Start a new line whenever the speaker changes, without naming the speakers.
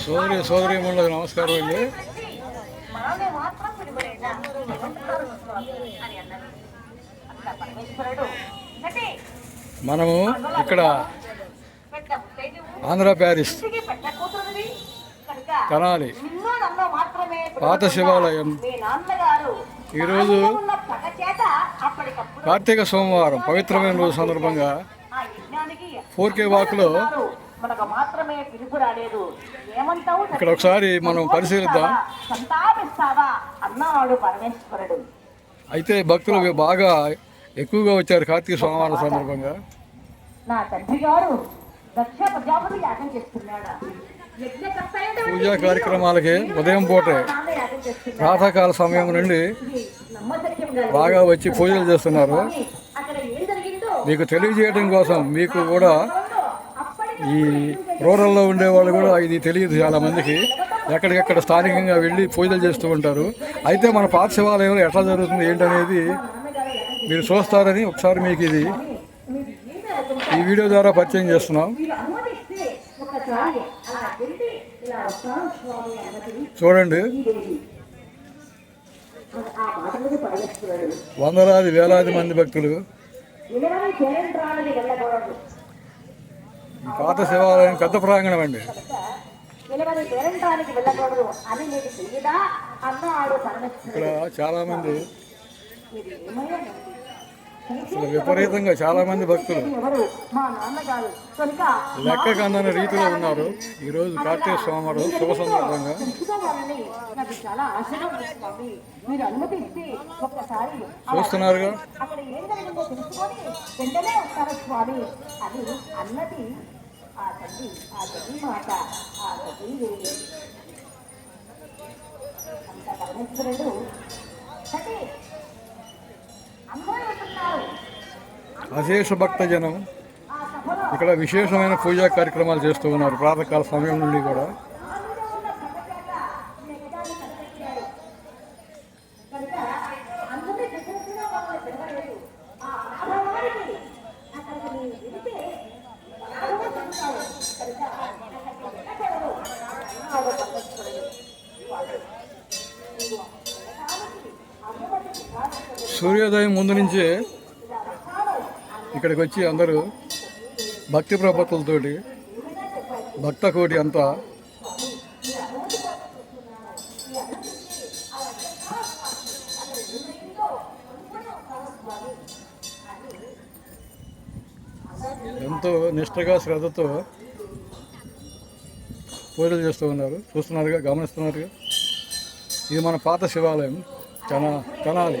సోదరి సోదరి మండలి నమస్కారం అండి. మనము ఇక్కడ ఆంధ్ర ప్యారిస్ కనాలి. పాత శివాలయం. ఈరోజు కార్తీక సోమవారం పవిత్రమైన రోజు సందర్భంగా 4K వాక్లో
మనకు మాత్రమే పిలుపు రాలేదు. ఏమంటావు?
ఇక్కడ ఒకసారి మనం పరిశీలిద్దాం.
సంతాపిస్తావా? అన్నాడు పరమేశ్వరుడు.
అయితే భక్తులు బాగా ఎక్కువగా వచ్చారు కార్తీక సోమవారం సందర్భంగా.
నా తండ్రి గారు దక్ష ప్రజాపతి యాగం చేస్తున్నాడు. యజ్ఞకర్త అయినటువంటి
పూజా కార్యక్రమాలకి ఉదయం పూటే. ప్రాతకాల సమయం నుండి. బాగా వచ్చి పూజలు చేస్తున్నారు. మీకు తెలియజేయడం కోసం మీకు కూడా ఈ రూరల్లో ఉండే వాళ్ళు కూడా ఇది తెలియదు చాలా మందికి. ఎక్కడికెక్కడ స్థానికంగా వెళ్ళి పూజలు చేస్తూ ఉంటారు. అయితే మన పాత శివాలయంలో ఎట్లా జరుగుతుంది ఏంటనేది మీరు చూస్తారని ఒకసారి మీకు ఇది ఈ వీడియో ద్వారా పరిచయం చేస్తున్నాం. చూడండి. వందలాది వేలాది మంది భక్తులు. పాత శివాలయం పెద్ద ప్రాంగణం అండి. ఇక్కడ చాలామంది అసలు విపరీతంగా చాలామంది భక్తులు. లెక్కకు అందని రీతిలో ఉన్నారు. ఈరోజు కార్తీక సోమవారం శుభ సందర్భంగా
స్వామి.
చూస్తున్నారుగా?
ఆ తల్లి ఆ తల్లి ఆ తల్లి అంత పరమేశ్వరుడు.
అశేష ఇక్కడ విశేషమైన పూజా కార్యక్రమాలు చేస్తూ ఉన్నారు. ప్రాతకాల సమయం నుండి కూడా. సూర్యోదయం ముందు నుంచే ఇక్కడికి వచ్చి అందరూ భక్తి ప్రపత్తులతోటి భక్త కోటి అంతా ఎంతో నిష్టగా శ్రద్ధతో పూజలు చేస్తూ ఉన్నారు. చూస్తున్నారుగా గమనిస్తున్నారుగా. ఇది మన పాత శివాలయం. చనా
చనాలి